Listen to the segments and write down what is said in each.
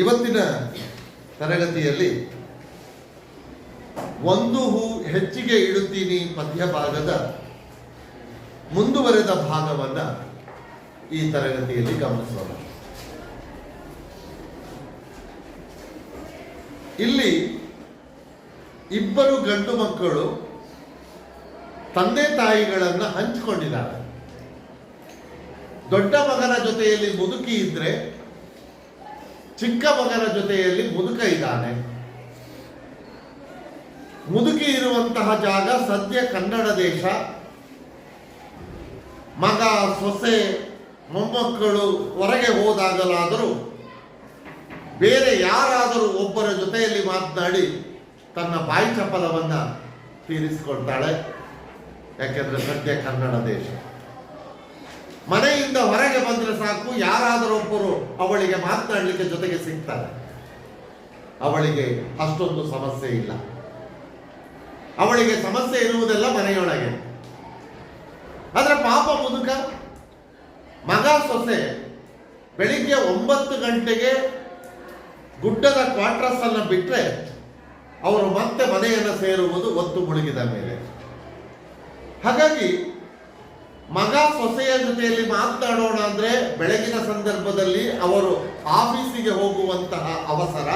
ಇವತ್ತಿನ ತರಗತಿಯಲ್ಲಿ ಒಂದು ಹೂ ಹೆಚ್ಚಿಗೆ ಇಡುತ್ತೀನಿ ಮಧ್ಯಭಾಗದ ಭಾಗದ ಮುಂದುವರೆದ ಭಾಗವನ್ನ ಈ ತರಗತಿಯಲ್ಲಿ ಗಮನಿಸೋಣ. ಇಲ್ಲಿ ಇಬ್ಬರು ಗಂಡು ಮಕ್ಕಳು ತಂದೆ ತಾಯಿಗಳನ್ನು ಹಂಚಿಕೊಂಡಿದ್ದಾರೆ. ದೊಡ್ಡ ಮಗನ ಜೊತೆಯಲ್ಲಿ ಮುದುಕಿ ಇದ್ರೆ ಚಿಕ್ಕ ಮಗನ ಜೊತೆಯಲ್ಲಿ ಮುದುಕ ಇದ್ದಾನೆ. ಮುದುಕಿ ಇರುವಂತಹ ಜಾಗ ಸದ್ಯ ಕನ್ನಡ ದೇಶ. ಮಗ, ಸೊಸೆ, ಮೊಮ್ಮಕ್ಕಳು ಹೊರಗೆ ಹೋದಾಗಲಾದರೂ ಬೇರೆ ಯಾರಾದರೂ ಒಬ್ಬರ ಜೊತೆಯಲ್ಲಿ ಮಾತನಾಡಿ ತನ್ನ ಬಾಯಿ ಚಪಲವನ್ನು ತೀರಿಸಿಕೊಳ್ತಾಳೆ. ಯಾಕೆಂದ್ರೆ ಸದ್ಯ ಕನ್ನಡ ದೇಶ. ಮನೆಯಿಂದ ಹೊರಗೆ ಬಂದರೆ ಸಾಕು ಯಾರಾದರೊಬ್ಬರು ಅವಳಿಗೆ ಮಾತನಾಡಲಿಕ್ಕೆ ಜೊತೆಗೆ ಸಿಗ್ತಾರೆ. ಅವಳಿಗೆ ಅಷ್ಟೊಂದು ಸಮಸ್ಯೆ ಇಲ್ಲ. ಅವಳಿಗೆ ಸಮಸ್ಯೆ ಇರುವುದೆಲ್ಲ ಮನೆಯೊಳಗೆ. ಅದರ ಪಾಪ ಮುದುಕ, ಮಗ ಸೊಸೆ ಬೆಳಿಗ್ಗೆ ಒಂಬತ್ತು ಗಂಟೆಗೆ ಗುಡ್ಡದ ಕ್ವಾರ್ಟರ್ಸ್ ಅನ್ನು ಬಿಟ್ಟರೆ ಅವರು ಮತ್ತೆ ಮನೆಯನ್ನು ಸೇರುವುದು ಒತ್ತು ಮುಳುಗಿದ ಮೇಲೆ. ಹಾಗಾಗಿ ಮಗ ಸೊಸೆಯ ಜೊತೆಯಲ್ಲಿ ಮಾತನಾಡೋಣ ಅಂದ್ರೆ ಬೆಳಗಿನ ಸಂದರ್ಭದಲ್ಲಿ ಅವರು ಆಫೀಸಿಗೆ ಹೋಗುವಂತಹ ಅವಸರ.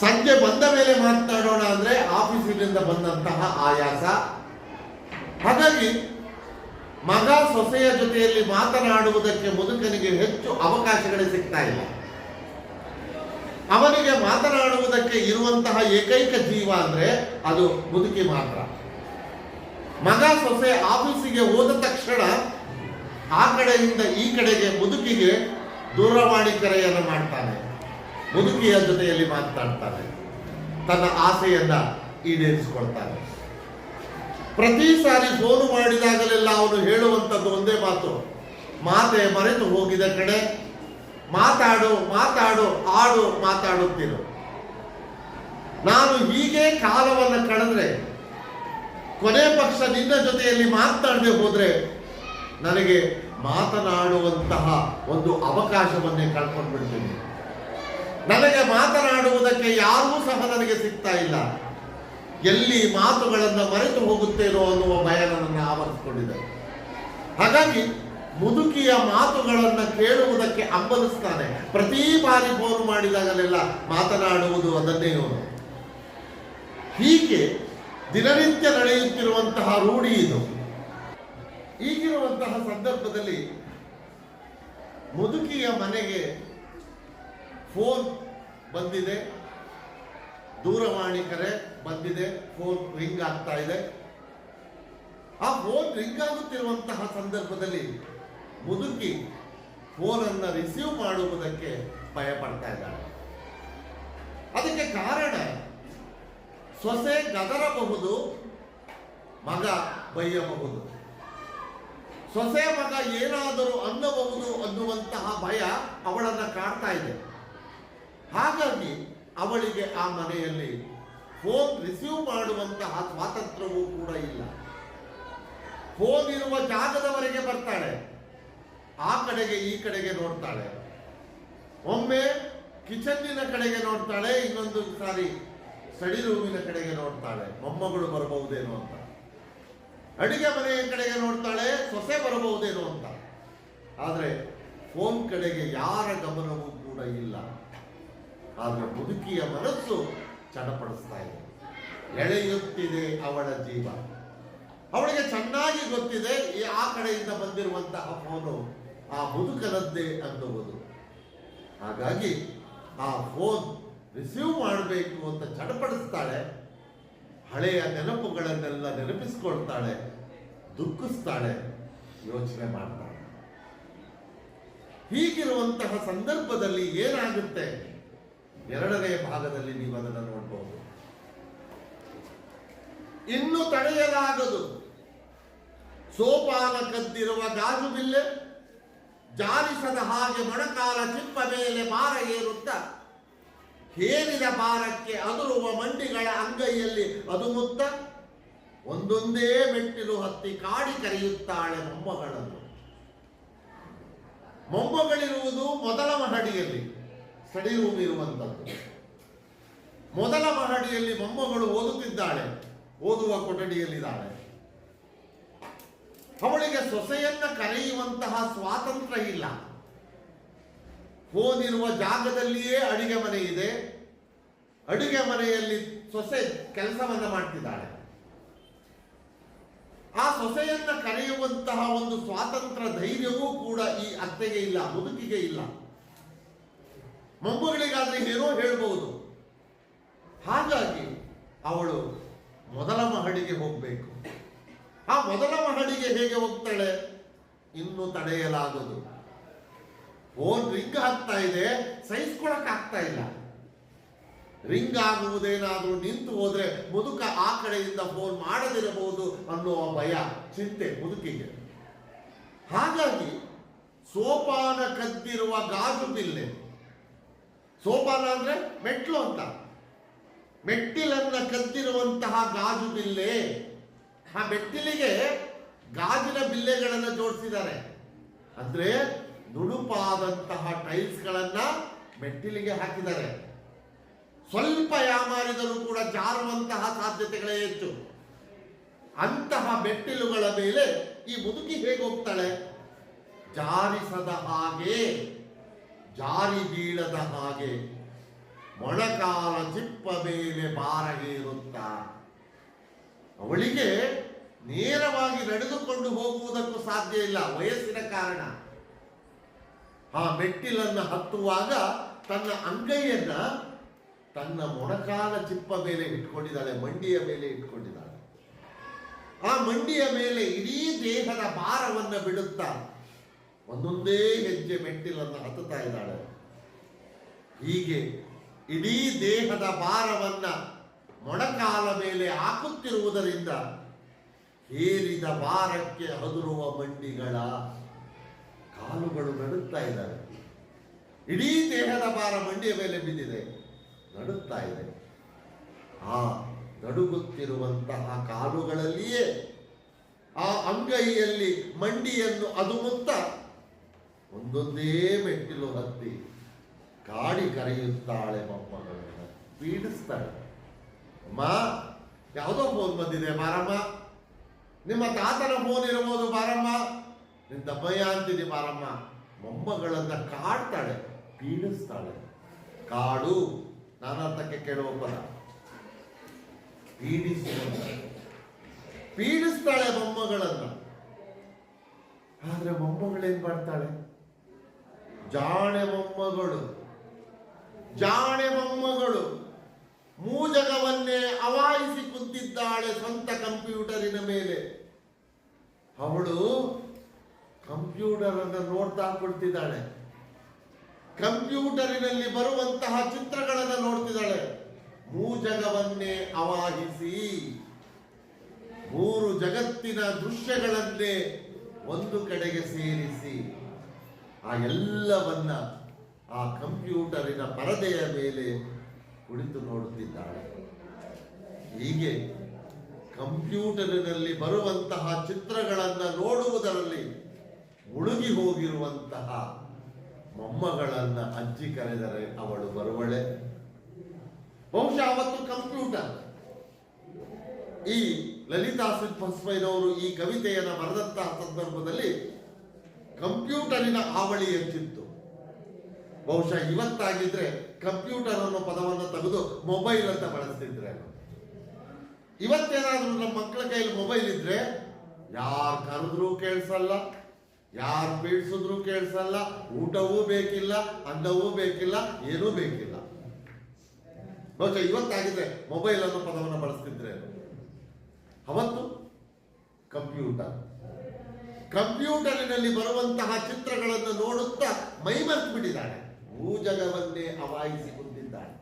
ಸಂಜೆ ಬಂದ ಮೇಲೆ ಮಾತನಾಡೋಣ ಅಂದ್ರೆ ಆಫೀಸಿನಿಂದ ಬಂದಂತಹ ಆಯಾಸ. ಹಾಗಾಗಿ ಮಗ ಸೊಸೆಯ ಜೊತೆಯಲ್ಲಿ ಮಾತನಾಡುವುದಕ್ಕೆ ಮುದುಕನಿಗೆ ಹೆಚ್ಚು ಅವಕಾಶಗಳೇ ಸಿಗ್ತಾ ಇಲ್ಲ. ಅವನಿಗೆ ಮಾತನಾಡುವುದಕ್ಕೆ ಇರುವಂತಹ ಏಕೈಕ ಜೀವ ಅಂದ್ರೆ ಅದು ಮುದುಕಿ ಮಾತ್ರ. ಮಗ ಸೊಸೆ ಆಫೀಸಿಗೆ ಹೋದ ತಕ್ಷಣ ಆ ಕಡೆಯಿಂದ ಈ ಕಡೆಗೆ ಮುದುಕಿಗೆ ದೂರವಾಣಿ ಕರೆಯನ್ನು ಮಾಡ್ತಾನೆ. ಮುದುಕಿಯ ಜೊತೆಯಲ್ಲಿ ಮಾತನಾಡ್ತಾನೆ. ತನ್ನ ಆಸೆಯನ್ನ ಈಡೇರಿಸಿಕೊಳ್ತಾನೆ. ಪ್ರತಿ ಸಾರಿ ಫೋನು ಮಾಡಿದಾಗಲೆಲ್ಲ ಅವನು ಹೇಳುವಂಥದ್ದು ಒಂದೇ ಮಾತು. ಮಾತೆ ಮರೆತು ಹೋಗಿದ ಕಡೆ ಮಾತಾಡು ಮಾತಾಡು, ಆಡು, ಮಾತಾಡುತ್ತಿರು. ನಾನು ಹೀಗೆ ಕಾಲವನ್ನು ಕಳೆದ್ರೆ ಕೊನೆ ಪಕ್ಷ ನಿನ್ನ ಜೊತೆಯಲ್ಲಿ ಮಾತನಾಡದೆ ಹೋದ್ರೆ ನನಗೆ ಮಾತನಾಡುವಂತಹ ಒಂದು ಅವಕಾಶವನ್ನೇ ಕಳ್ಕೊಂಡು ಬಿಡ್ತೀನಿ ನನಗೆ ಮಾತನಾಡುವುದಕ್ಕೆ ಯಾರೂ ಸಹ ನನಗೆ ಸಿಗ್ತಾ ಇಲ್ಲ. ಎಲ್ಲಿ ಮಾತುಗಳನ್ನು ಮರೆತು ಹೋಗುತ್ತೇನೋ ಅನ್ನುವ ಭಯ ನನ್ನನ್ನು ಆವರಿಸಿಕೊಂಡಿದೆ. ಹಾಗಾಗಿ ಮುದುಕಿಯ ಮಾತುಗಳನ್ನು ಕೇಳುವುದಕ್ಕೆ ಅಂಬಲಿಸ್ತಾನೆ ಪ್ರತಿ ಬಾರಿ ಫೋನ್ ಮಾಡಿದಾಗಲೆಲ್ಲ ಮಾತನಾಡುವುದು ಅದನ್ನೇ ಅವನು ಹೀಗೆ ದಿನನಿತ್ಯ ನಡೆಯುತ್ತಿರುವಂತಹ ರೂಢಿ ಇದು. ಈಗಿರುವಂತಹ ಸಂದರ್ಭದಲ್ಲಿ ಮುದುಕಿಯ ಮನೆಗೆ ಫೋನ್ ಬಂದಿದೆ. ದೂರವಾಣಿ ಕರೆ ಬಂದಿದೆ. ಫೋನ್ ರಿಂಗ್ ಆಗ್ತಾ ಇದೆ. ಆ ಫೋನ್ ರಿಂಗ್ ಆಗುತ್ತಿರುವಂತಹ ಸಂದರ್ಭದಲ್ಲಿ ಮುದುಕಿ ಫೋನನ್ನು ರಿಸೀವ್ ಮಾಡುವುದಕ್ಕೆ ಭಯ ಪಡ್ತಾ ಇದ್ದಾಳೆ. ಅದಕ್ಕೆ ಕಾರಣ ಸೊಸೆ ಗದರಬಹುದು ಮಗ ಬೈಯಬಹುದು. ಸೊಸೆ ಮಗ ಏನಾದರೂ ಅನ್ನಬಹುದು ಅನ್ನುವಂತಹ ಭಯ ಅವಳನ್ನು ಕಾಡ್ತಾ ಇದೆ. ಹಾಗಾಗಿ ಅವಳಿಗೆ ಆ ಮನೆಯಲ್ಲಿ ಫೋನ್ ರಿಸೀವ್ ಮಾಡುವಂತಹ ಸ್ವಾತಂತ್ರ್ಯವೂ ಕೂಡ ಇಲ್ಲ. ಫೋನ್ ಇರುವ ಜಾಗದವರೆಗೆ ಬರ್ತಾಳೆ. ಆ ಕಡೆಗೆ ಈ ಕಡೆಗೆ ನೋಡ್ತಾಳೆ. ಒಮ್ಮೆ ಕಿಚನ್ನಿನ ಕಡೆಗೆ ನೋಡ್ತಾಳೆ, ಇನ್ನೊಂದು ಸಾರಿ ಸ್ಟಡಿ ರೂಮಿನ ಕಡೆಗೆ ನೋಡ್ತಾಳೆ. ಮೊಮ್ಮಗಳು ಬರಬಹುದೇನೋ ಅಂತ. ಅಡಿಗೆ ಮನೆಯ ಕಡೆಗೆ ನೋಡ್ತಾಳೆ, ಸೊಸೆ ಬರಬಹುದೇನೋ ಅಂತ. ಆದರೆ ಫೋನ್ ಕಡೆಗೆ ಯಾರ ಗಮನವೂ ಕೂಡ ಇಲ್ಲ. ಆದರೆ ಮುದುಕಿಯ ಮನಸ್ಸು ಚಡಪಡಿಸ್ತಾ ಇದೆ. ಎಳೆಯುತ್ತಿದೆ ಅವಳ ಜೀವ. ಅವಳಿಗೆ ಚೆನ್ನಾಗಿ ಗೊತ್ತಿದೆ ಈ ಆ ಕಡೆಯಿಂದ ಬಂದಿರುವಂತಹ ಫೋನು ಆ ಬದುಕಲದ್ದೇ ಅನ್ನುವುದು ಹಾಗಾಗಿ ಆ ಫೋನ್ ರಿಸೀವ್ ಮಾಡಬೇಕು ಅಂತ ಚಡಪಡಿಸ್ತಾಳೆ, ಹಳೆಯ ನೆನಪುಗಳನ್ನೆಲ್ಲ ನೆನಪಿಸ್ಕೊಳ್ತಾಳೆ, ದುಃಖಿಸ್ತಾಳೆ, ಯೋಚನೆ ಮಾಡ್ತಾಳೆ. ಹೀಗಿರುವಂತಹ ಸಂದರ್ಭದಲ್ಲಿ ಏನಾಗುತ್ತೆ? ಎರಡನೇ ಭಾಗದಲ್ಲಿ ನೀವು ಅದನ್ನು ನೋಡಬಹುದು ಇನ್ನು ತಡೆಯಲಾಗದು. ಸೋಪಾನ ಕದ್ದಿರುವ ಗಾಜು ಬಿಲ್ಲೆ ಹಾಗೆ ಮೊಣಕಾಲ ಚಿಪ್ಪ ಮೇಲೆ ಮಾರ ಏರುತ್ತ ಹೇರಿದ ಭಾರಕ್ಕೆ ಅದುರುವ ಮಂಡಿಗಳ ಅಂಗೈಯಲ್ಲಿ ಅದು ಮುತ್ತ ಒಂದೊಂದೇ ಮೆಟ್ಟಿಲು ಹತ್ತಿ ಕಾಡಿ ಕರೆಯುತ್ತಾಳೆ ಮೊಮ್ಮಗಳನ್ನು. ಮೊಮ್ಮಗಳಿರುವುದು ಮೊದಲ ಮಹಡಿಯಲ್ಲಿ ಸ್ಟಡಿ ರೂಮ್ ಮೊದಲ ಮಹಡಿಯಲ್ಲಿ ಮೊಮ್ಮಗಳು ಓದುತ್ತಿದ್ದಾಳೆ, ಓದುವ ಕೊಠಡಿಯಲ್ಲಿದ್ದಾಳೆ. ಅವಳಿಗೆ ಸೊಸೆಯನ್ನ ಕರೆಯುವಂತಹ ಸ್ವಾತಂತ್ರ್ಯ ಇಲ್ಲ. ಇರುವ ಜಾಗದಲ್ಲಿಯೇ ಅಡಿಗೆ ಮನೆ ಇದೆ. ಅಡಿಗೆ ಮನೆಯಲ್ಲಿ ಸೊಸೆ ಕೆಲಸವನ್ನು ಮಾಡ್ತಿದ್ದಾಳೆ. ಆ ಸೊಸೆಯನ್ನ ಕರೆಯುವಂತಹ ಒಂದು ಸ್ವಾತಂತ್ರ್ಯ ಧೈರ್ಯವೂ ಕೂಡ ಈ ಅತ್ತೆಗೆ ಇಲ್ಲ ಮುದುಕಿಗೆ ಇಲ್ಲ. ಮೊಮ್ಮಗಳಿಗಾದ್ರೆ ಏನೋ ಹೇಳ್ಬಹುದು. ಹಾಗಾಗಿ ಅವಳು ಮೊದಲ ಮಹಡಿಗೆ ಹೋಗಬೇಕು. ಆ ಮೊದಲ ಮಹಡಿಗೆ ಹೇಗೆ ಹೋಗ್ತಾಳೆ? ಇನ್ನು ತಡೆಯಲಾಗದು. ಫೋನ್ ರಿಂಗ್ ಆಗ್ತಾ ಇದೆ, ಸಹಿಸ್ಕೊಳಕ್ ಆಗ್ತಾ ಇಲ್ಲ. ರಿಂಗ್ ಆಗುವುದೇನಾದ್ರೂ ನಿಂತು ಹೋದ್ರೆ ಮುದುಕ ಆ ಕಡೆಯಿಂದ ಫೋನ್ ಮಾಡದಿರಬಹುದು ಅನ್ನುವ ಭಯ, ಚಿಂತೆ ಮುದುಕಿಗೆ. ಹಾಗಾಗಿ ಸೋಪಾನ ಕದ್ದಿರುವ ಗಾಜು ಬಿಲ್ಲೆ. ಸೋಪಾನ ಅಂದ್ರೆ ಮೆಟ್ಲು ಅಂತ. ಮೆಟ್ಟಿಲನ್ನ ಕದ್ದಿರುವಂತಹ ಗಾಜು ಬಿಲ್ಲೆ. ಆ ಮೆಟ್ಟಿಲಿಗೆ ಗಾಜಿನ ಬಿಲ್ಲೆಗಳನ್ನು ಜೋಡಿಸಿದ್ದಾರೆ. ಅಂದ್ರೆ ನುಡುಪಾದಂತಹ ಟೈಲ್ಸ್ ಗಳನ್ನ ಮೆಟ್ಟಿಲಿಗೆ ಹಾಕಿದ್ದಾರೆ. ಸ್ವಲ್ಪ ಯಾಮಾರಿದರೂ ಕೂಡ ಜಾರುವಂತಹ ಸಾಧ್ಯತೆಗಳೇ ಹೆಚ್ಚು. ಅಂತಹ ಮೆಟ್ಟಿಲುಗಳ ಮೇಲೆ ಈ ಮುದುಕಿ ಹೇಗೆ ಹೋಗ್ತಾಳೆ? ಜಾರಿಸದ ಹಾಗೆ, ಜಾರಿ ಬೀಳದ ಹಾಗೆ ಮೊಣಕಾಲ ಚಿಪ್ಪ ಮೇಲೆ ಬಾರಗೇರುತ್ತ ಅವಳಿಗೆ ನೇರವಾಗಿ ನಡೆದುಕೊಂಡು ಹೋಗುವುದಕ್ಕೂ ಸಾಧ್ಯ ಇಲ್ಲ, ವಯಸ್ಸಿನ ಕಾರಣ. ಆ ಮೆಟ್ಟಿಲನ್ನು ಹತ್ತುವಾಗ ತನ್ನ ಅಂಗೈಯನ್ನ ತನ್ನ ಮೊಣಕಾಲ ಚಿಪ್ಪ ಮೇಲೆ ಇಟ್ಕೊಂಡಿದ್ದಾಳೆ, ಮಂಡಿಯ ಮೇಲೆ ಇಟ್ಕೊಂಡಿದ್ದಾಳೆ. ಆ ಮಂಡಿಯ ಮೇಲೆ ಇಡೀ ದೇಹದ ಭಾರವನ್ನು ಬಿಡುತ್ತಾ ಒಂದೊಂದೇ ಹೆಜ್ಜೆ ಮೆಟ್ಟಿಲನ್ನು ಹತ್ತುತ್ತಾ ಇದ್ದಾಳೆ. ಹೀಗೆ ಇಡೀ ದೇಹದ ಭಾರವನ್ನ ಮೊಣಕಾಲ ಮೇಲೆ ಹಾಕುತ್ತಿರುವುದರಿಂದ ಹೇರಿದ ಭಾರಕ್ಕೆ ಹದುರುವ ಮಂಡಿಗಳ ಕಾಲುಗಳು ನಡುತ್ತಾ ಇದ್ದಾವೆ. ಇಡೀ ದೇಹದ ಭಾರ ಮಂಡಿಯ ಮೇಲೆ ಬಿದ್ದಿದೆ. ನಡುತ್ತಾ ಇದೆ. ಆ ನಡುಗುತ್ತಿರುವಂತಹ ಕಾಲುಗಳಲ್ಲಿಯೇ ಆ ಅಂಗೈಯಲ್ಲಿ ಮಂಡಿಯನ್ನು ಅದುಮುತ್ತ ಒಂದೊಂದೇ ಮೆಟ್ಟಿಲು ಹತ್ತಿ ಕಾಡಿ ಕರೆಯುತ್ತಾಳೆ ಮೊಮ್ಮಗಳನ್ನು. ಪೀಡಿಸ್ತಾಳೆ. ಅಮ್ಮ, ಯಾವುದೋ ಫೋನ್ ಬಂದಿದೆ ಬಾರಮ್ಮ. ನಿಮ್ಮ ತಾತನ ಫೋನ್ ಇರಬಹುದು ಬಾರಮ್ಮ. ನಿನ್ನ ಭಯ ಅಂತೀನಿ ಮಾರಮ್ಮ. ಮೊಮ್ಮಗಳನ್ನ ಕಾಡ್ತಾಳೆ, ಪೀಡಿಸ್ತಾಳೆ. ಕಾಡು ನಾನರ್ಥಕ್ಕೆ ಕೇಳುವ ಪದ ಪೀಡಿಸುವ ಪೀಡಿಸ್ತಾಳೆ ಮೊಮ್ಮಗಳನ್ನ. ಆದ್ರೆ ಮೊಮ್ಮಗಳೇನ್ ಮಾಡ್ತಾಳೆ? ಜಾಣೆ ಮೊಮ್ಮಗಳು. ಜಾಣೆ ಮೊಮ್ಮಗಳು. ಮೂಜಗವನ್ನೇ ಅವಾಯಿಸಿ ಕುಂತಿದ್ದಾಳೆ ಸ್ವಂತ ಕಂಪ್ಯೂಟರಿನ ಮೇಲೆ. ಅವಳು ಕಂಪ್ಯೂಟರ್ ಅನ್ನು ನೋಡ್ತಾ ಕೊಡ್ತಿದ್ದಾಳೆ ಕಂಪ್ಯೂಟರಿನಲ್ಲಿ ಬರುವಂತಹ ಚಿತ್ರಗಳನ್ನು ನೋಡ್ತಿದ್ದಾಳೆ. ಮೂಜಗವನ್ನೇ ಅವಾಹಿಸಿ ಮೂರು ಜಗತ್ತಿನ ದೃಶ್ಯಗಳನ್ನೇ ಒಂದು ಕಡೆಗೆ ಸೇರಿಸಿ. ಆ ಎಲ್ಲವನ್ನ ಆ ಕಂಪ್ಯೂಟರಿನ ಪರದೆಯ ಮೇಲೆ ಕುಳಿತು ನೋಡುತ್ತಿದ್ದಾಳೆ. ಹೀಗೆ ಕಂಪ್ಯೂಟರಿನಲ್ಲಿ ಬರುವಂತಹ ಚಿತ್ರಗಳನ್ನು ನೋಡುವುದರಲ್ಲಿ ಮುಳುಗಿ ಹೋಗಿರುವಂತಹ ಮೊಮ್ಮಗಳನ್ನ ಅಜ್ಜಿ ಕರೆದರೆ ಅವಳು ಬರುವಳೆ. ಬಹುಶಃ ಅವತ್ತು ಕಂಪ್ಯೂಟರ್. ಈ ಲಲಿತಾ ಬಸವಯ್ಯನವರು ಈ ಕವಿತೆಯನ್ನು ಬರೆದಂತಹ ಸಂದರ್ಭದಲ್ಲಿ ಕಂಪ್ಯೂಟರಿನ ಹಾವಳಿ ಹೆಚ್ಚಿತ್ತು. ಬಹುಶಃ ಇವತ್ತಾಗಿದ್ರೆ ಕಂಪ್ಯೂಟರ್ ಅನ್ನೋ ಪದವನ್ನು ತೆಗೆದು ಮೊಬೈಲ್ ಅಂತ ಬಳಸ್ತಿದ್ರೆ ಇವತ್ತೇನಾದ್ರೂ ನಮ್ಮ ಮಕ್ಕಳ ಕೈಯಲ್ಲಿ ಮೊಬೈಲ್ ಇದ್ರೆ ಯಾರು ಕರೆದ್ರೂ ಕೇಳಿಸಲ್ಲ. ಯಾರು ಬೀಳ್ಸಿದ್ರು ಕೇಳಿಸಲ್ಲ, ಊಟವೂ ಬೇಕಿಲ್ಲ ಅನ್ನವೂ ಬೇಕಿಲ್ಲ, ಏನೂ ಬೇಕಿಲ್ಲ. ಬಹುಶಃ ಇವತ್ತಾಗಿದೆ ಮೊಬೈಲ್ ಅನ್ನೋ ಪದವನ್ನು ಬಳಸ್ತಿದ್ರೆ ಅವತ್ತು ಕಂಪ್ಯೂಟರ್. ಕಂಪ್ಯೂಟರಿನಲ್ಲಿ ಬರುವಂತಹ ಚಿತ್ರಗಳನ್ನು ನೋಡುತ್ತಾ ಮೈಮರ್ತು ಬಿಟ್ಟಿದ್ದಾನೆ. ಭೂ ಜಗವನ್ನೇ ಅವಾಯಿಸಿ ಕುಂತಿದ್ದಾಳೆ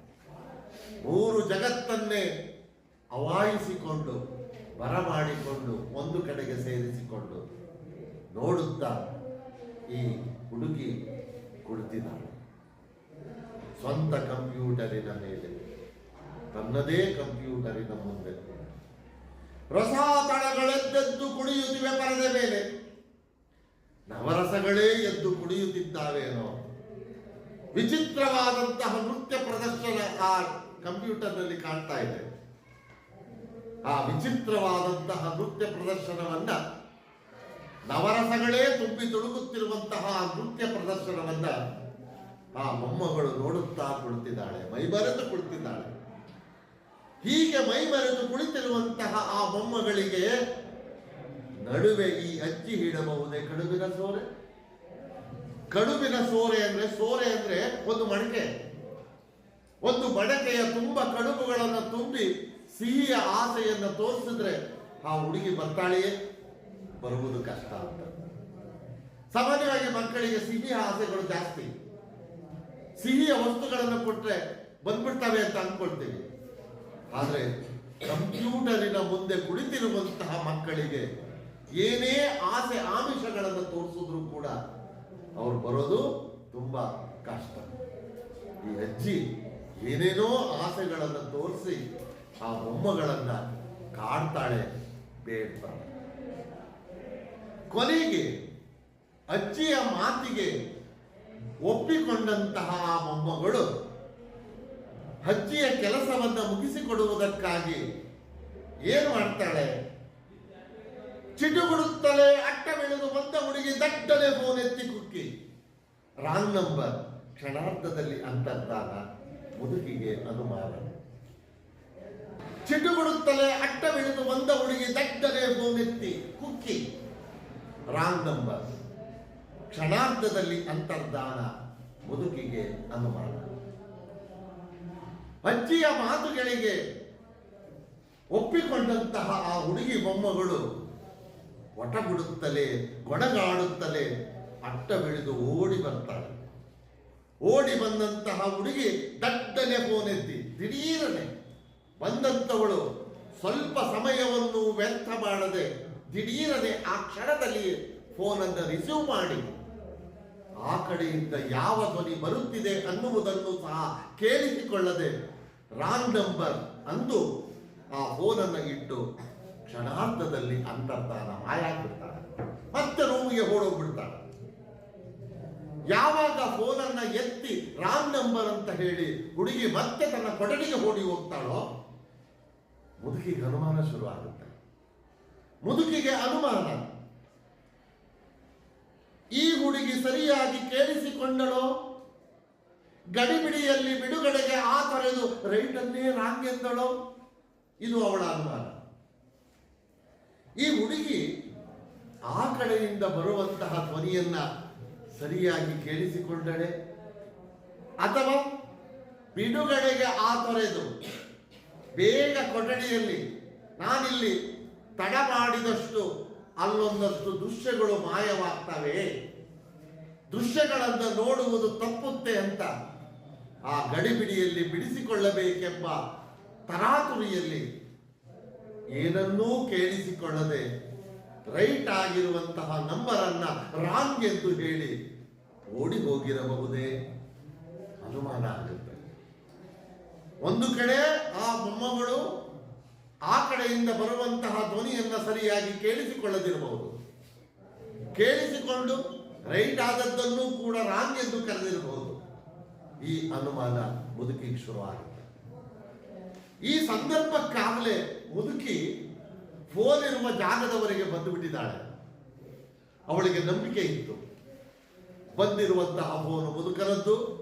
ಮೂರು ಜಗತ್ತನ್ನೇ ಅವಾಯಿಸಿಕೊಂಡು, ಬರಮಾಡಿಕೊಂಡು, ಒಂದು ಕಡೆಗೆ ಸೇರಿಸಿಕೊಂಡು ನೋಡುತ್ತಾ ಈ ಹುಡುಗಿ ಕುಳಿತಿದ್ದಾಳೆ. ಸ್ವಂತ ಕಂಪ್ಯೂಟರಿನ ಮೇಲೆ, ತನ್ನದೇ ಕಂಪ್ಯೂಟರಿನ ಮುಂದೆ. ರಸಾತಳಗಳೆದ್ದೆದ್ದು ಕುಡಿಯುತ್ತಿವೆ ಪರದೆ ಮೇಲೆ. ನವರಸಗಳೇ ಎದ್ದು ಕುಡಿಯುತ್ತಿದ್ದಾವೇನೋ ವಿಚಿತ್ರವಾದಂತಹ ನೃತ್ಯ ಪ್ರದರ್ಶನ ಆ ಕಂಪ್ಯೂಟರ್ನಲ್ಲಿ ಕಾಣ್ತಾ ಇದೆ. ಆ ವಿಚಿತ್ರವಾದಂತಹ ನೃತ್ಯ ಪ್ರದರ್ಶನವನ್ನ ನವರಸಗಳೇ ತುಂಬಿ ತುಳುಕುತ್ತಿರುವಂತಹ ನೃತ್ಯ ಪ್ರದರ್ಶನವನ್ನ ಆ ಮೊಮ್ಮಗಳು ನೋಡುತ್ತಾ ಕುಳಿತಿದ್ದಾಳೆ ಮೈಬರೆದು ಕುಳಿತಿದ್ದಾಳೆ. ಹೀಗೆ ಮೈಮರೆದು ಕುಳಿತಿರುವಂತಹ ಆ ಮೊಮ್ಮಗಳಿಗೆ ನಡುವೆ ಈ ಅಜ್ಜಿ ಹಿಡಬಹುದೇ ಕಡುಬಿನ ಸೋರೆ? ಕಡುಬಿನ ಸೋರೆ ಅಂದ್ರೆ ಸೋರೆ ಅಂದ್ರೆ ಒಂದು ಮಡಕೆ. ಒಂದು ಮಡಕೆಯ ತುಂಬ ಕಡುಬುಗಳನ್ನು ತುಂಬಿ ಸಿಹಿಯ ಆಸೆಯನ್ನು ತೋರಿಸಿದ್ರೆ ಆ ಹುಡುಗಿ ಬರ್ತಾಳೆಯೇ? ಬರುವುದು ಕಷ್ಟ ಅಂತ. ಸಾಮಾನ್ಯವಾಗಿ ಮಕ್ಕಳಿಗೆ ಸಿಹಿ ಆಸೆಗಳು ಜಾಸ್ತಿ. ಸಿಹಿಯ ವಸ್ತುಗಳನ್ನು ಕೊಟ್ಟರೆ ಬಂದ್ಬಿಡ್ತವೆ ಅಂತ ಅಂದ್ಕೊಳ್ತೀವಿ ಆದರೆ ಕಂಪ್ಯೂಟರಿನ ಮುಂದೆ ಕುಳಿತಿರುವಂತಹ ಮಕ್ಕಳಿಗೆ ಏನೇ ಆಸೆ ಆಮಿಷಗಳನ್ನು ತೋರಿಸಿದ್ರು ಕೂಡ ಅವ್ರು ಬರೋದು ತುಂಬಾ ಕಷ್ಟ. ಈ ಅಜ್ಜಿ ಏನೇನೋ ಆಸೆಗಳನ್ನು ತೋರಿಸಿ ಆ ಮೊಮ್ಮಗಳನ್ನ ಕಾಡ್ತಾಳೆ ಬೇಡ್ತಾಳೆ ಕೊನೆಗೆ ಅಜ್ಜಿಯ ಮಾತಿಗೆ ಒಪ್ಪಿಕೊಂಡಂತಹ ಮೊಮ್ಮಗಳು ಅಜ್ಜಿಯ ಕೆಲಸವನ್ನು ಮುಗಿಸಿಕೊಡುವುದಕ್ಕಾಗಿ ಏನು ಮಾಡ್ತಾಳೆ? ಚಿಟುಗುಡುತ್ತಲೇ ಅಟ್ಟವೆಳೆದು ಬಂದ ಹುಡುಗಿ ದಟ್ಟನೆ ಫೋನ್ ಕುಕ್ಕಿ. ರಾಂಗ್ ನಂಬರ್ ಕ್ಷಣಾರ್ಧದಲ್ಲಿ ಅಂತರ್ಧಾನ. ಮುದುಕಿಗೆ ಅನುಮಾನ. ಚಿಟುಗುಡುತ್ತಲೇ ಅಟ್ಟವೆಳೆದು ಬಂದ ಹುಡುಗಿ ದಟ್ಟನೆ ಫೋನ್ ಕುಕ್ಕಿ. ರಾಂಗ್ ನಂಬರ್ ಕ್ಷಣಾರ್ಧದಲ್ಲಿ ಅಂತರ್ಧಾನ ಬದುಕಿಗೆ ಅನುಮಾನ. ಅಜ್ಜಿಯ ಮಾತುಗಳಿಗೆ ಒಪ್ಪಿಕೊಂಡಂತಹ ಆ ಹುಡುಗಿ ಮೊಮ್ಮಗಳು ಒಟಗುಡುತ್ತಲೇ, ಗೊಣಗಾಡುತ್ತಲೇ ಅಟ್ಟ ಬೆಳೆದು ಓಡಿ ಬರ್ತಾಳೆ. ಓಡಿ ಬಂದಂತಹ ಹುಡುಗಿ ದಟ್ಟನೆ ಫೋನೆತ್ತಿ, ದಿಢೀರನೆ ಬಂದಂಥವಳು ಸ್ವಲ್ಪ ಸಮಯವನ್ನು ವ್ಯರ್ಥ ಮಾಡದೆ ದಿಢೀರನೆ ಆ ಕ್ಷಣದಲ್ಲಿ ಫೋನನ್ನು ರಿಸೀವ್ ಮಾಡಿ. ಆ ಕಡೆಯಿಂದ ಯಾವ ಧ್ವನಿ ಬರುತ್ತಿದೆ ಅನ್ನುವುದನ್ನು ಸಹ ಕೇಳಿಸಿಕೊಳ್ಳದೆ ರಾಂಗ್ ನಂಬರ್ ಅಂದು ಆ ಫೋನನ್ನು ಇಟ್ಟು ಕ್ಷಣಾರ್ಧದಲ್ಲಿ ಅಂತರ್ಧಾನ ಮಾಯಾಗ್ಬಿಡ್ತಾರೆ ಮತ್ತೆ ರೂಮಿಗೆ ಓಡೋಗ್ಬಿಡ್ತಾಳೆ ಯಾವಾಗ ಫೋನನ್ನ ಎತ್ತಿ ರಾಂಗ್ ನಂಬರ್ ಅಂತ ಹೇಳಿ ಹುಡುಗಿ ಮತ್ತೆ ತನ್ನ ಕೊಠಡಿಗೆ ಓಡಿ ಹೋಗ್ತಾಳೋ, ಮುದುಕಿಗೆ ಅನುಮಾನ ಶುರು ಆಗುತ್ತೆ ಮುದುಕಿಗೆ ಅನುಮಾನ. ಈ ಹುಡುಗಿ ಸರಿಯಾಗಿ ಕೇಳಿಸಿಕೊಂಡಳೋ? ಗಡಿಬಿಡಿಯಲ್ಲಿ ಬಿಡುಗಡೆಗೆ ಆ ತೊರೆದು ರೈಟನ್ನೇ ರಾಂಗ್ ಇದು ಅವಳ ಅನುಮಾನ. ಈ ಹುಡುಗಿ ಆ ಕಡೆಯಿಂದ ಬರುವಂತಹ ಧ್ವನಿಯನ್ನ ಸರಿಯಾಗಿ ಕೇಳಿಸಿಕೊಂಡಳೆ? ಅಥವಾ ಬಿಡುಗಡೆಗೆ ಆ ತೊರೆದು ಬೇಗ ಕೊಠಡಿಯಲ್ಲಿ ನಾನಿಲ್ಲಿ ತಡ ಮಾಡಿದಷ್ಟು ಅಲ್ಲೊಂದಷ್ಟು ದೃಶ್ಯಗಳು ಮಾಯವಾಗ್ತವೆ. ದೃಶ್ಯಗಳನ್ನು ನೋಡುವುದು ತಪ್ಪುತ್ತೆ ಅಂತ ಆ ಗಡಿಬಿಡಿಯಲ್ಲಿ ಬಿಡಿಸಿಕೊಳ್ಳಬೇಕೆಂಬ ತರಾತುರಿಯಲ್ಲಿ ಏನನ್ನೂ ಕೇಳಿಸಿಕೊಳ್ಳದೆ ರೈಟ್ ಆಗಿರುವಂತಹ ನಂಬರನ್ನ ರಾಂಗ್ ಎಂದು ಹೇಳಿ ಓಡಿ ಹೋಗಿರಬಹುದೇ? ಅನುಮಾನ ಆಗುತ್ತೆ. ಒಂದು ಕಡೆ ಆ ಮೊಮ್ಮಗಳು ಆ ಕಡೆಯಿಂದ ಬರುವಂತಹ ಧ್ವನಿಯನ್ನು ಸರಿಯಾಗಿ ಕೇಳಿಸಿಕೊಳ್ಳದಿರಬಹುದು. ಕೇಳಿಸಿಕೊಂಡು ರೈಟ್ ಆದದ್ದನ್ನು ಕೂಡ ರಾಂಗ್ ಎಂದು ಕರೆದಿರಬಹುದು. ಈ ಅನುಮಾನ ಮುದುಕಿಗೆ ಶುರುವಾಗುತ್ತೆ ಈ ಸಂದರ್ಭಕ್ಕಾಗಲೇ ಮುದುಕಿ ಫೋನ್ ಇರುವ ಜಾಗದವರೆಗೆ ಬಂದು ಬಿಟ್ಟಿದ್ದಾಳೆ ಅವಳಿಗೆ ನಂಬಿಕೆ ಇತ್ತು. ಬಂದಿರುವಂತಹ ಫೋನು ಮುದುಕನದ್ದು.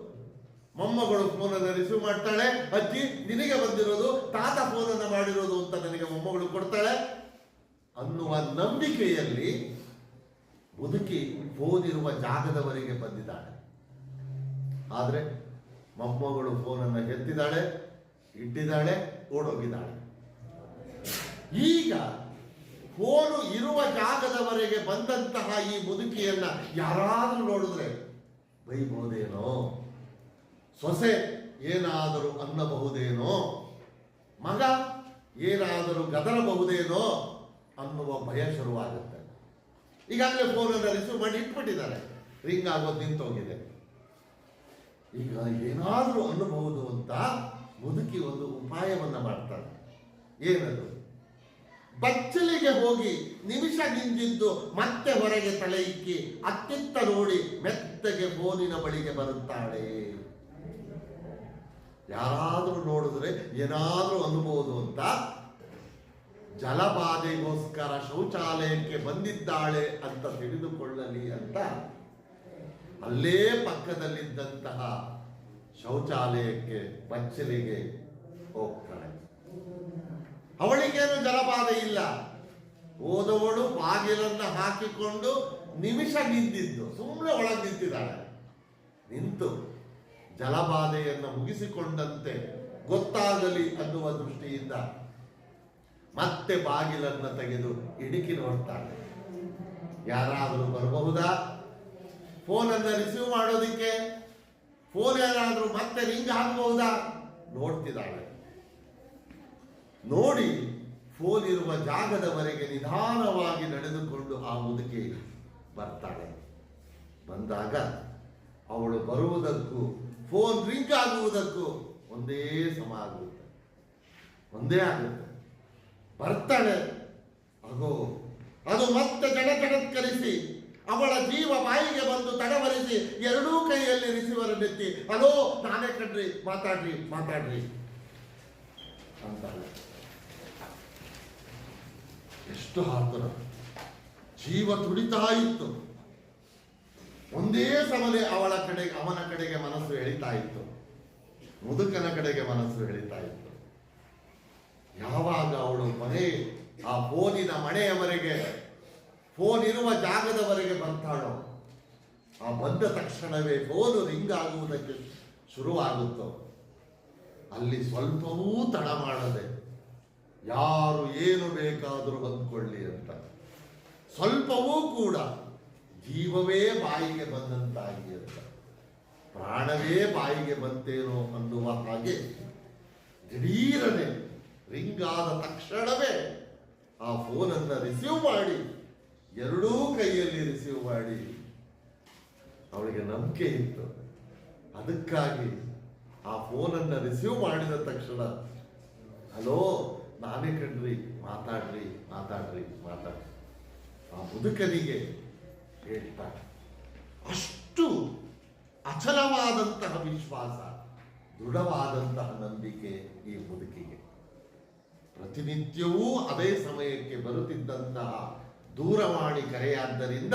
ಮೊಮ್ಮಗಳು ಫೋನನ್ನು ರಿಸೀವ್ ಮಾಡ್ತಾಳೆ, ಅಜ್ಜಿ, ನಿನಗೆ ಬಂದಿರೋದು, ತಾತ ಫೋನನ್ನು ಮಾಡಿರೋದು ಅಂತ ನನಗೆ ಮೊಮ್ಮಗಳು ಕೊಡ್ತಾಳೆ? ಅನ್ನುವ ನಂಬಿಕೆಯಲ್ಲಿ ಮುದುಕಿ ಓದಿರುವ ಜಾಗದವರೆಗೆ ಬಂದಿದ್ದಾಳೆ. ಆದರೆ ಮೊಮ್ಮಗಳು ಫೋನನ್ನು ಎತ್ತಿದ್ದಾಳೆ, ಇಟ್ಟಿದ್ದಾಳೆ, ಓಡೋಗಿದ್ದಾಳೆ. ಈಗ ಫೋನು ಇರುವ ಜಾಗದವರೆಗೆ ಬಂದಂತಹ ಈ ಮುದುಕಿಯನ್ನ ಯಾರಾದರೂ ನೋಡಿದ್ರೆ ಬೈಬಹುದೇನೋ ಸೊಸೆ ಏನಾದರೂ ಅನ್ನಬಹುದೇನೋ, ಮಗ ಏನಾದರೂ ಗದರಬಹುದೇನೋ ಅನ್ನುವ ಭಯ ಶುರುವಾಗುತ್ತೆ. ಈಗಾಗಲೇ ಫೋನನ್ನು ರಿಸೀವ್ ಮಾಡಿ ಇಟ್ಬಿಟ್ಟಿದ್ದಾರೆ. ರಿಂಗ್ ಆಗೋದು ನಿಂತೋಗಿದೆ. ಈಗ ಏನಾದರೂ ಅನ್ನಬಹುದು ಅಂತ ಮುದುಕಿ ಒಂದು ಉಪಾಯವನ್ನು ಮಾಡ್ತಾರೆ. ಏನದು? ಬಚ್ಚಲಿಗೆ ಹೋಗಿ ನಿಮಿಷ ನಿಂತಿದ್ದು ಮತ್ತೆ ಹೊರಗೆ ತಲೆ ಇಕ್ಕಿ ಅತ್ತಿತ್ತ ನೋಡಿ ಮೆತ್ತಗೆ ಫೋನಿನ ಬಳಿಗೆ ಬರುತ್ತಾಳೆ. ಯಾರಾದ್ರೂ ನೋಡಿದ್ರೆ ಏನಾದರೂ ಅನ್ಬೋದು ಅಂತ ಜಲಬಾಧೆಗೋಸ್ಕರ ಶೌಚಾಲಯಕ್ಕೆ ಬಂದಿದ್ದಾಳೆ ಅಂತ ತಿಳಿದುಕೊಳ್ಳಲಿ ಅಂತ ಅಲ್ಲೇ ಪಕ್ಕದಲ್ಲಿದ್ದಂತಹ ಶೌಚಾಲಯಕ್ಕೆ ಬಚ್ಚಲಿಗೆ ಹೋಗ್ತಾಳೆ. ಅವಳಿಗೇನು ಜಲಬಾಧೆ ಇಲ್ಲ. ಓದವಳು ಬಾಗಿಲನ್ನ ಹಾಕಿಕೊಂಡು ನಿಮಿಷ ನಿಂತಿದ್ದು. ಸುಮ್ಮನೆ ಒಳಗೆ ನಿಂತಿದ್ದಾಳೆ. ನಿಂತು ಜಲಬಾಧೆಯನ್ನು ಮುಗಿಸಿಕೊಂಡಂತೆ ಗೊತ್ತಾಗಲಿ ಅನ್ನುವ ದೃಷ್ಟಿಯಿಂದ ಮತ್ತೆ ಬಾಗಿಲನ್ನು ತೆಗೆದು ಇಡುಕಿ ನೋಡ್ತಾಳೆ ಯಾರಾದರೂ ಬರಬಹುದಾ? ಫೋನನ್ನು ರಿಸೀವ್ ಮಾಡೋದಿಕ್ಕೆ ಫೋನ್ ಯಾರಾದರೂ ಮತ್ತೆ ರಿಂಗ್ ಆಗಬಹುದಾ ನೋಡ್ತಿದ್ದಾಳೆ. ನೋಡಿ, ಫೋನ್ ಇರುವ ಜಾಗದವರೆಗೆ ನಿಧಾನವಾಗಿ ನಡೆದುಕೊಂಡು ಆ ಮುದುಕಿ ಬರ್ತಾಳೆ. ಬಂದಾಗ ಅವಳು ಬರುವುದಕ್ಕೂ ಫೋನ್ ರಿಂಗ್ ಆಗುವುದಕ್ಕೂ ಒಂದೇ ಸಮ ಆಗುತ್ತೆ. ಒಂದೇ ಆಗುತ್ತೆ. ಬರ್ತಾಳೆ ಅಗೋ, ಅದು ಮತ್ತೆ ಜಡಚಡತ್ಕರಿಸಿ ಅವಳ ಜೀವ ಬಾಯಿಗೆ ಬಂದು ತಡವರಿಸಿ, ಎರಡೂ ಕೈಯಲ್ಲಿ ರಿಸೀವರ್ ನೆತ್ತಿ ಅಲೋ, ನಾನೇ ಕಣ್ರಿ, ಮಾತಾಡ್ರಿ ಮಾತಾಡ್ರಿ ಅಂತಾಳೆ ಎಷ್ಟು ಆತುರ ಜೀವ ತುಡಿತಾ ಇತ್ತು. ಒಂದೇ ಸಮಲೆ ಅವಳ ಕಡೆಗೆ ಅವನ ಕಡೆಗೆ ಮನಸ್ಸು ಎಳಿತಾ ಇತ್ತು. ಮುದುಕನ ಕಡೆಗೆ ಮನಸ್ಸು ಎಳಿತಾ ಇತ್ತು. ಯಾವಾಗ ಅವಳು ಮನೆ, ಆ ಫೋನಿನ ಮನೆಯವರೆಗೆ ಫೋನ್ ಇರುವ ಜಾಗದವರೆಗೆ ಬರ್ತಾಳೋ ಆ ಬಂದ ತಕ್ಷಣವೇ ಫೋನು ರಿಂಗ್ ಆಗುವುದಕ್ಕೆ ಶುರುವಾಗುತ್ತೋ, ಅಲ್ಲಿ ಸ್ವಲ್ಪವೂ ತಡ ಮಾಡದೆ, ಯಾರು ಏನು ಬೇಕಾದರೂ ಬಂದುಕೊಳ್ಳಿ ಅಂತ. ಸ್ವಲ್ಪವೂ ಕೂಡ ಜೀವವೇ ಬಾಯಿಗೆ ಬಂದಂತಾಗಿ ಅಂತ. ಪ್ರಾಣವೇ ಬಾಯಿಗೆ ಬಂತೇನೋ ಅನ್ನುವ ಹಾಗೆ ದಿಢೀರನೆ ರಿಂಗ್ ತಕ್ಷಣವೇ ಆ ಫೋನನ್ನು ರಿಸೀವ್ ಮಾಡಿ, ಎರಡೂ ಕೈಯಲ್ಲಿ ರಿಸೀವ್ ಮಾಡಿ ಅವಳಿಗೆ ನಂಬಿಕೆ ಇತ್ತು. ಅದಕ್ಕಾಗಿ ಆ ಫೋನನ್ನು ರಿಸೀವ್ ಮಾಡಿದ ತಕ್ಷಣ, ಹಲೋ, ನಾನೇ ಕಣ್ರಿ, ಮಾತಾಡ್ರಿ ಮಾತಾಡ್ರಿ ಮಾತಾಡ್ರಿ. ಆ ಮುದುಕನಿಗೆ ಹೇಳ್ತಾರೆ ಅಷ್ಟು ಅಚಲವಾದಂತಹ ವಿಶ್ವಾಸ, ದೃಢವಾದಂತಹ ನಂಬಿಕೆ ಈ ಬದುಕಿಗೆ. ಪ್ರತಿನಿತ್ಯವೂ ಅದೇ ಸಮಯಕ್ಕೆ ಬರುತ್ತಿದ್ದಂತಹ ದೂರವಾಣಿ ಕರೆಯಾದ್ದರಿಂದ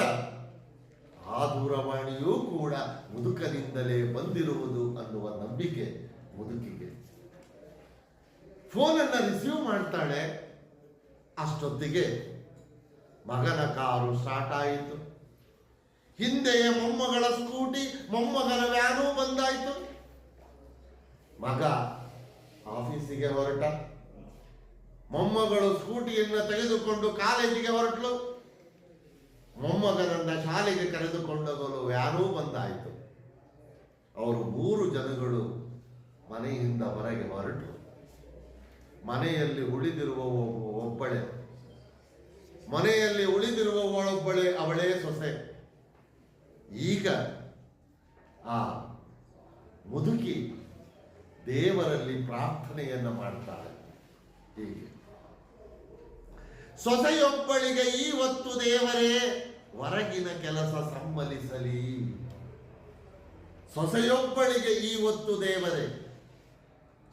ಆ ದೂರವಾಣಿಯೂ ಕೂಡ ಮುದುಕನಿಂದಲೇ ಬಂದಿರುವುದು ಅನ್ನುವ ನಂಬಿಕೆ ಮುದುಕಿಗೆ. ಫೋನನ್ನು ರಿಸೀವ್ ಮಾಡ್ತಾಳೆ. ಅಷ್ಟೊತ್ತಿಗೆ ಮಗನ ಕಾರು ಸ್ಟಾರ್ಟ್ ಆಯಿತು. ಹಿಂದೆಯ ಮೊಮ್ಮಗಳ ಸ್ಕೂಟಿ, ಮೊಮ್ಮಗನ ವ್ಯಾನು ಬಂದಾಯಿತು. ಮಗ ಆಫೀಸಿಗೆ ಹೊರಟ. ಮೊಮ್ಮಗಳು ಸ್ಕೂಟಿಯನ್ನು ತೆಗೆದುಕೊಂಡು ಕಾಲೇಜಿಗೆ ಹೊರಟಳು ಮೊಮ್ಮಗನನ್ನ ಶಾಲೆಗೆ ಕರೆದುಕೊಂಡವರು ವ್ಯಾನೂ ಬಂದಾಯಿತು. ಅವರು ಮೂರು ಜನಗಳು ಮನೆಯಿಂದ ಹೊರಗೆ ಹೊರಟರು. ಮನೆಯಲ್ಲಿ ಉಳಿದಿರುವ ಒಬ್ಬ- ಒಬ್ಬಳೆ. ಮನೆಯಲ್ಲಿ ಉಳಿದಿರುವವಳೊಬ್ಬಳೆ ಅವಳೇ ಸೊಸೆ. ಈಗ ಆ ಮುದುಕಿ ದೇವರಲ್ಲಿ ಪ್ರಾರ್ಥನೆಯನ್ನು ಮಾಡ್ತಾಳೆ. ಹೀಗೆ. ಸೊಸೆಯೊಬ್ಬಳಿಗೆ ಇವತ್ತು ದೇವರೇ, ಹೊರಗಿನ ಕೆಲಸ ಸಮ್ಮಲಿಸಲಿ ಸೊಸೆಯೊಬ್ಬಳಿಗೆ ಇವತ್ತು ದೇವರೇ,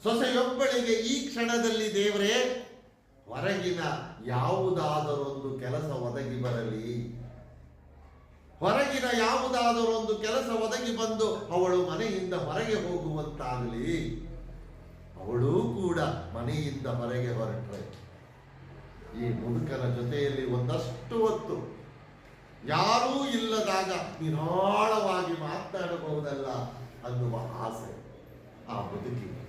ಸೊಸೆಯೊಬ್ಬಳಿಗೆ ಈ ಕ್ಷಣದಲ್ಲಿ ದೇವರೇ, ಹೊರಗಿನ ಯಾವುದಾದರೊಂದು ಕೆಲಸ ಒದಗಿ ಬರಲಿ. ಹೊರಗಿನ ಯಾವುದಾದರೊಂದು ಕೆಲಸ ಒದಗಿ ಬಂದು ಅವಳು ಮನೆಯಿಂದ ಹೊರಗೆ ಹೋಗುವಂತಾಗಲಿ. ಅವಳು ಕೂಡ ಮನೆಯಿಂದ ಹೊರಗೆ ಹೊರಟ್ರೆ. ಈ ಮುದುಕನ ಜೊತೆಯಲ್ಲಿ ಒಂದಷ್ಟು ಹೊತ್ತು ಯಾರೂ ಇಲ್ಲದಾಗ ನಿರಾಳವಾಗಿ ಮಾತನಾಡಬಹುದಲ್ಲ ಅನ್ನುವ ಆಸೆ ಆ ಬದುಕಿಗೆ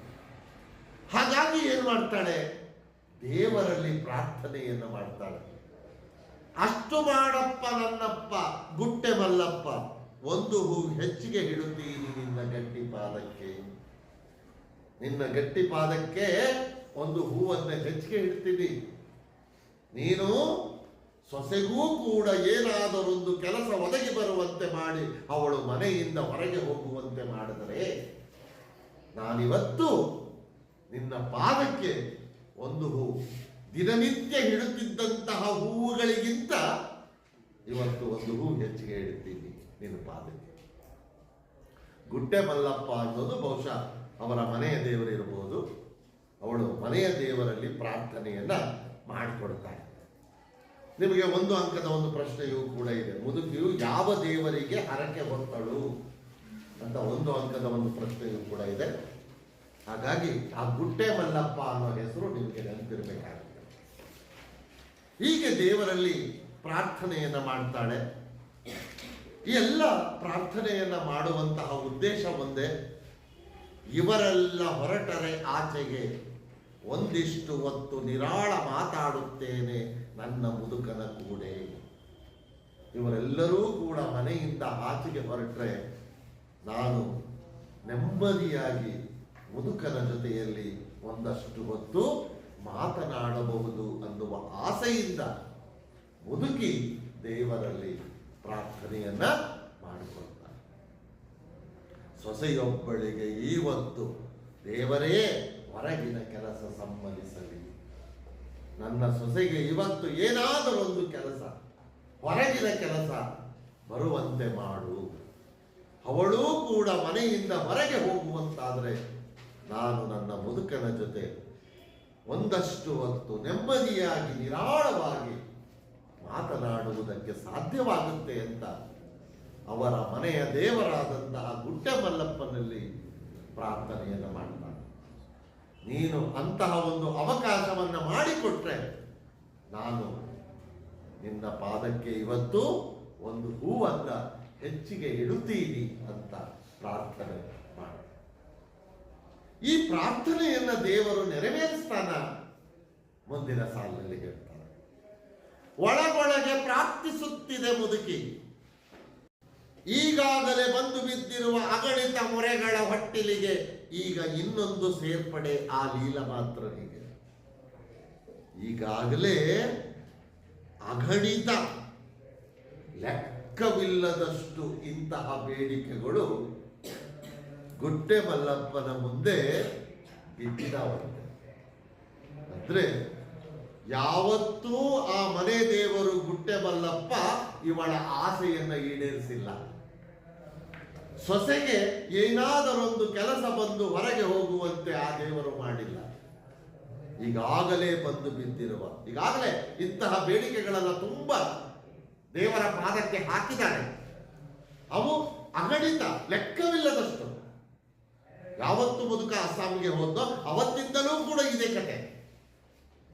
ಹಾಗಾಗಿ ಏನು ಮಾಡ್ತಾಳೆ? ದೇವರಲ್ಲಿ ಪ್ರಾರ್ಥನೆಯನ್ನು ಮಾಡ್ತಾಳೆ. ಅಷ್ಟು ಮಾಡಪ್ಪ ನನ್ನಪ್ಪ, ಗುಟ್ಟೆ ಮಲ್ಲಪ್ಪ, ಒಂದು ಹೂ ಹೆಚ್ಚಿಗೆ ಇಡುತ್ತೀನಿ ನಿನ್ನ ಗಟ್ಟಿ ಪಾದಕ್ಕೆ. ನಿನ್ನ ಗಟ್ಟಿ ಪಾದಕ್ಕೆ ಒಂದು ಹೂವನ್ನು ಹೆಚ್ಚಿಗೆ ಇಡ್ತೀನಿ. ನೀನು ಸೊಸೆಗೂ ಕೂಡ ಏನಾದರೊಂದು ಕೆಲಸ ಒದಗಿ ಬರುವಂತೆ ಮಾಡಿ, ಅವಳು ಮನೆಯಿಂದ ಹೊರಗೆ ಹೋಗುವಂತೆ ಮಾಡಿದರೆ, ನಾನಿವತ್ತು ನಿನ್ನ ಪಾದಕ್ಕೆ ಒಂದು ಹೂ ದಿನನಿತ್ಯ ಹಿಡುತ್ತಿದ್ದಂತಹ ಹೂವುಗಳಿಗಿಂತ ಇವತ್ತು ಒಂದು ಹೂ ಹೆಚ್ಚಿಗೆ ಇಡ್ತೀನಿ ನಿನ್ನ ಪಾದಕ್ಕೆ. ಗುಡ್ಡೆ ಮಲ್ಲಪ್ಪ ಅನ್ನೋದು ಬಹುಶಃ ಅವರ ಮನೆಯ ದೇವರಿರಬಹುದು ಅವಳು ಮನೆಯ ದೇವರಲ್ಲಿ ಪ್ರಾರ್ಥನೆಯನ್ನ ಮಾಡಿಕೊಡ್ತಾಳೆ. ನಿಮಗೆ ಒಂದು ಅಂಕದ ಒಂದು ಪ್ರಶ್ನೆಯೂ ಕೂಡ ಇದೆ. ಮುದುಕಿಯು ಯಾವ ದೇವರಿಗೆ ಹರಕೆ ಹೊತ್ತಳು ಅಂತ ಒಂದು ಅಂಕದ ಒಂದು ಪ್ರಶ್ನೆಯೂ ಕೂಡ ಇದೆ. ಹಾಗಾಗಿ ಆ ಗುಡ್ಡೆ ಮಲ್ಲಪ್ಪ ಅನ್ನೋ ಹೆಸರು ನಿಮಗೆ ನೆನಪಿರಬೇಕಾಗುತ್ತೆ. ಹೀಗೆ ದೇವರಲ್ಲಿ ಪ್ರಾರ್ಥನೆಯನ್ನು ಮಾಡ್ತಾಳೆ. ಈ ಎಲ್ಲ ಪ್ರಾರ್ಥನೆಯನ್ನು ಮಾಡುವಂತಹ ಉದ್ದೇಶ ಒಂದೇ. ಇವರೆಲ್ಲ ಹೊರಟರೆ ಆಚೆಗೆ ಒಂದಿಷ್ಟು ಹೊತ್ತು ನಿರಾಳ ಮಾತಾಡುತ್ತೇನೆ ನನ್ನ ಮುದುಕನ ಕೂಡೆ. ಇವರೆಲ್ಲರೂ ಕೂಡ ಮನೆಯಿಂದ ಆಚೆಗೆ ಹೊರಟ್ರೆ ನಾನು ನೆಮ್ಮದಿಯಾಗಿ ಮುದುಕನ ಜೊತೆಯಲ್ಲಿ ಒಂದಷ್ಟು ಹೊತ್ತು ಮಾತನಾಡಬಹುದು ಅನ್ನುವ ಆಸೆಯಿಂದ ಮುದುಕಿ ದೇವರಲ್ಲಿ ಪ್ರಾರ್ಥನೆಯನ್ನ ಮಾಡಿಕೊಳ್ತಾರೆ. ಸೊಸೆಯೊಬ್ಬಳಿಗೆ ಇವತ್ತು ದೇವರೇ ಹೊರಗಿನ ಕೆಲಸ ಸಮ್ಮತಿಸಲಿ ನನ್ನ ಸೊಸೆಗೆ ಇವತ್ತು ಏನಾದರೂ ಒಂದು ಕೆಲಸ, ಹೊರಗಿನ ಕೆಲಸ ಬರುವಂತೆ ಮಾಡು. ಅವಳೂ ಕೂಡ ಮನೆಯಿಂದ ಹೊರಗೆ ಹೋಗುವಂತಾದರೆ ನಾನು ನನ್ನ ಮುದುಕನ ಜೊತೆ ಒಂದಷ್ಟು ಹೊತ್ತು ನೆಮ್ಮದಿಯಾಗಿ, ನಿರಾಳವಾಗಿ ಮಾತನಾಡುವುದಕ್ಕೆ ಸಾಧ್ಯವಾಗುತ್ತೆ ಅಂತ ಅವರ ಮನೆಯ ದೇವರಾದಂತಹ ಗುಡ್ಡ ಮಲ್ಲಪ್ಪನಲ್ಲಿ ಪ್ರಾರ್ಥನೆಯನ್ನು ಮಾಡ್ತಾನೆ ನೀನು ಅಂತಹ ಒಂದು ಅವಕಾಶವನ್ನು ಮಾಡಿಕೊಟ್ರೆ ನಾನು ನಿನ್ನ ಪಾದಕ್ಕೆ ಇವತ್ತು ಒಂದು ಹೂವನ್ನು ಹೆಚ್ಚಿಗೆ ಇಡುತ್ತೀನಿ ಅಂತ ಪ್ರಾರ್ಥನೆ. ಈ ಪ್ರಾರ್ಥನೆಯನ್ನ ದೇವರು ನೆರವೇರಿಸ್ತಾನ? ಮುಂದಿನ ಸಾಲಿನಲ್ಲಿ ಹೇಳ್ತಾರೆ. ಒಳಗೊಳಗೆ ಪ್ರಾರ್ಥಿಸುತ್ತಿದೆ ಮುದುಕಿ. ಈಗಾಗಲೇ ಬಂದು ಬಿದ್ದಿರುವ ಅಗಣಿತ ಮೊರೆಗಳ ಹೊಟ್ಟಿಲಿಗೆ ಈಗ ಇನ್ನೊಂದು ಸೇರ್ಪಡೆ ಆ ಲೀಲ ಮಾತ್ರನಿಗೆ ಈಗಾಗಲೇ ಅಗಣಿತ ಲೆಕ್ಕವಿಲ್ಲದಷ್ಟು ಇಂತಹ ಬೇಡಿಕೆಗಳು ಗುಡ್ಡೆ ಮಲ್ಲಪ್ಪನ ಮುಂದೆ ಬಿದ್ದಿದವಂತೆ ಅಂದ್ರೆ ಯಾವತ್ತೂ ಆ ಮನೆ ದೇವರು ಗುಟ್ಟೆ ಮಲ್ಲಪ್ಪ ಇವಳ ಆಸೆಯನ್ನ ಈಡೇರಿಸಿಲ್ಲ. ಸೊಸೆಗೆ ಏನಾದರೊಂದು ಕೆಲಸ ಬಂದು ಹೊರಗೆ ಹೋಗುವಂತೆ ಆ ದೇವರು ಮಾಡಿಲ್ಲ. ಈಗಾಗಲೇ ಬಂದು ಬಿದ್ದಿರುವ, ಈಗಾಗಲೇ ಇಂತಹ ಬೇಡಿಕೆಗಳನ್ನ ತುಂಬಾ ದೇವರ ಪಾದಕ್ಕೆ ಹಾಕಿದ್ದಾರೆ. ಅವು ಅಗಣಿತ, ಲೆಕ್ಕವಿಲ್ಲದಷ್ಟು. ಯಾವತ್ತು ಮುದುಕ ಅಸ್ಸಾಂಗೆ ಹೋದೋ ಅವತ್ತಿಂದಲೂ ಕೂಡ ಇದೆ ಕತೆ.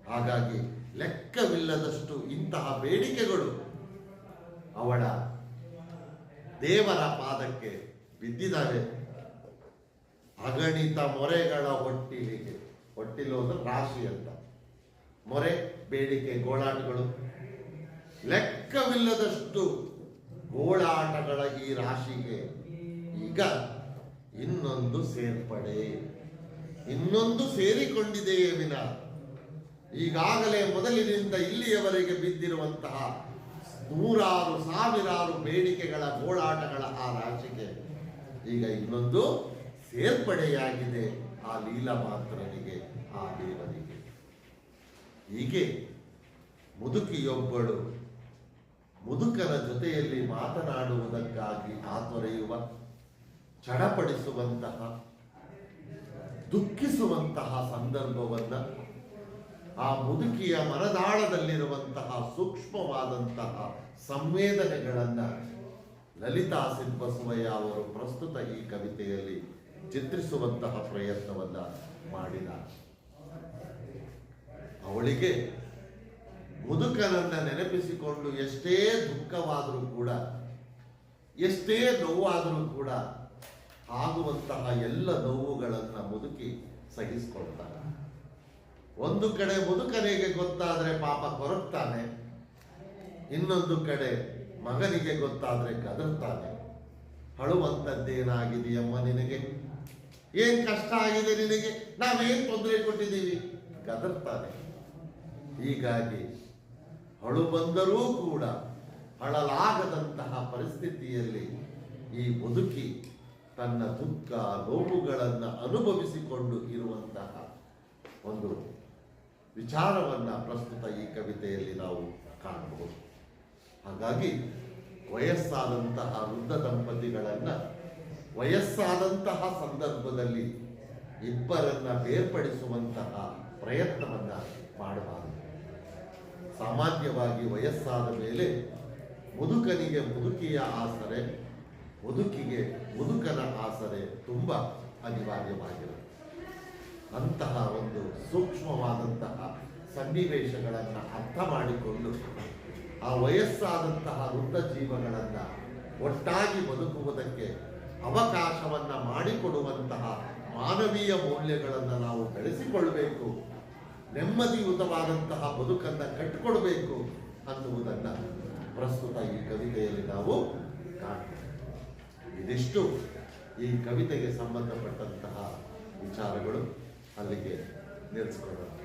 ಹಾಗಾಗಿ ಲೆಕ್ಕವಿಲ್ಲದಷ್ಟು ಇಂತಹ ಬೇಡಿಕೆಗಳು ಅವಳ ದೇವರ ಪಾದಕ್ಕೆ ಬಿದ್ದಿದ್ದಾವೆ ಅಗಣಿತ ಮೊರೆಗಳ ಹೊಟ್ಟಿಲಿಗೆ, ಹೊಟ್ಟಿಲು ಅಂದ್ರೆ ರಾಶಿ ಅಂತ. ಮೊರೆ, ಬೇಡಿಕೆ, ಗೋಳಾಟಗಳು. ಲೆಕ್ಕವಿಲ್ಲದಷ್ಟು ಗೋಳಾಟಗಳ ಈ ರಾಶಿಗೆ ಈಗ ಇನ್ನೊಂದು ಸೇರ್ಪಡೆ. ಇನ್ನೊಂದು ಸೇರಿಕೊಂಡಿದೆಯೇ ವಿನ? ಈಗಾಗಲೇ ಮೊದಲಿನಿಂದ ಇಲ್ಲಿಯವರೆಗೆ ಬಿದ್ದಿರುವಂತಹ ನೂರಾರು, ಸಾವಿರಾರು ಬೇಡಿಕೆಗಳ ಗೋಳಾಟಗಳ ಆ ರಾಶಿಗೆ ಈಗ ಇನ್ನೊಂದು ಸೇರ್ಪಡೆಯಾಗಿದೆ ಆ ಲೀಲಾ ಮಾತ್ರನಿಗೆ ಆ ದೇವರಿಗೆ ಹೀಗೆ ಮುದುಕಿಯೊಬ್ಬಳು ಮುದುಕನ ಜೊತೆಯಲ್ಲಿ ಮಾತನಾಡುವುದಕ್ಕಾಗಿ ಆತೊರೆಯುವ ಚಡಪಡಿಸುವಂತಹ, ದುಃಖಿಸುವಂತಹ ಸಂದರ್ಭವನ್ನ, ಆ ಮುದುಕಿಯ ಮನದಾಳದಲ್ಲಿರುವಂತಹ ಸೂಕ್ಷ್ಮವಾದಂತಹ ಸಂವೇದನೆಗಳನ್ನು ಲಲಿತಾ ಸಿದ್ಧಸ್ವಯ್ಯ ಅವರು ಪ್ರಸ್ತುತ ಈ ಕವಿತೆಯಲ್ಲಿ ಚಿತ್ರಿಸುವಂತಹ ಪ್ರಯತ್ನವನ್ನು ಮಾಡಿದ ಅವಳಿಗೆ ಮುದುಕನನ್ನ ನೆನಪಿಸಿಕೊಂಡು ಎಷ್ಟೇ ದುಃಖವಾದರೂ ಕೂಡ, ಎಷ್ಟೇ ನೋವಾದರೂ ಕೂಡ ಆಗುವಂತಹ ಎಲ್ಲ ನೋವುಗಳನ್ನು ಮುದುಕಿ ಸಹಿಸಿಕೊಳ್ತಾನೆ. ಒಂದು ಕಡೆ ಮುದುಕನಿಗೆ ಗೊತ್ತಾದರೆ ಪಾಪ ಕೊರಗ್ತಾನೆ, ಇನ್ನೊಂದು ಕಡೆ ಮಗನಿಗೆ ಗೊತ್ತಾದರೆ ಗದರ್ತಾನೆ. ಹಳುವಂಥದ್ದೇನಾಗಿದೆಯಮ್ಮ ನಿನಗೆ? ಏನ್ ಕಷ್ಟ ಆಗಿದೆ ನಿನಗೆ? ನಾವೇನ್ ತೊಂದರೆ ಕೊಟ್ಟಿದ್ದೀವಿ? ಗದರ್ತಾನೆ. ಹೀಗಾಗಿ ಹಳು ಬಂದರೂ ಕೂಡ ಅಳಲಾಗದಂತಹ ಪರಿಸ್ಥಿತಿಯಲ್ಲಿ ಈ ಮುದುಕಿ ತನ್ನ ದುಃಖ, ನೋವುಗಳನ್ನು ಅನುಭವಿಸಿಕೊಂಡು ಇರುವಂತಹ ಒಂದು ವಿಚಾರವನ್ನು ಪ್ರಸ್ತುತ ಈ ಕವಿತೆಯಲ್ಲಿ ನಾವು ಕಾಣಬಹುದು. ಹಾಗಾಗಿ ವಯಸ್ಸಾದಂತಹ ವೃದ್ಧ ದಂಪತಿಗಳನ್ನು ವಯಸ್ಸಾದಂತಹ ಸಂದರ್ಭದಲ್ಲಿ ಇಬ್ಬರನ್ನ ಬೇರ್ಪಡಿಸುವಂತಹ ಪ್ರಯತ್ನವನ್ನು ಮಾಡಬಾರದು. ಸಾಮಾನ್ಯವಾಗಿ ವಯಸ್ಸಾದ ಮೇಲೆ ಮುದುಕನಿಗೆ ಮುದುಕಿಯ ಆಸರೆ ಮುದುಕಿಗೆ ಬದುಕನ ಆಸರೆ ತುಂಬ ಅನಿವಾರ್ಯವಾಗಿರುತ್ತೆ ಅಂತಹ ಒಂದು ಸೂಕ್ಷ್ಮವಾದಂತಹ ಸನ್ನಿವೇಶಗಳನ್ನು ಅರ್ಥ ಮಾಡಿಕೊಂಡು ಆ ವಯಸ್ಸಾದಂತಹ ವೃದ್ಧ ಜೀವಗಳನ್ನು ಒಟ್ಟಾಗಿ ಬದುಕುವುದಕ್ಕೆ ಅವಕಾಶವನ್ನು ಮಾಡಿಕೊಡುವಂತಹ ಮಾನವೀಯ ಮೌಲ್ಯಗಳನ್ನು ನಾವು ಬೆಳೆಸಿಕೊಳ್ಳಬೇಕು ನೆಮ್ಮದಿಯುತವಾದಂತಹ ಬದುಕನ್ನು ಕಟ್ಟಿಕೊಡಬೇಕು ಅನ್ನುವುದನ್ನು ಪ್ರಸ್ತುತ ಈ ಕವಿತೆಯಲ್ಲಿ ನಾವು ಕಾಣ್ತೇವೆ. ಇದಿಷ್ಟು ಈ ಕವಿತೆಗೆ ಸಂಬಂಧಪಟ್ಟಂತಹ ವಿಚಾರಗಳು ಅಲ್ಲಿಗೆ ನಿಲ್ಲಿಸ್ಕೊಳ್ಳೋಣ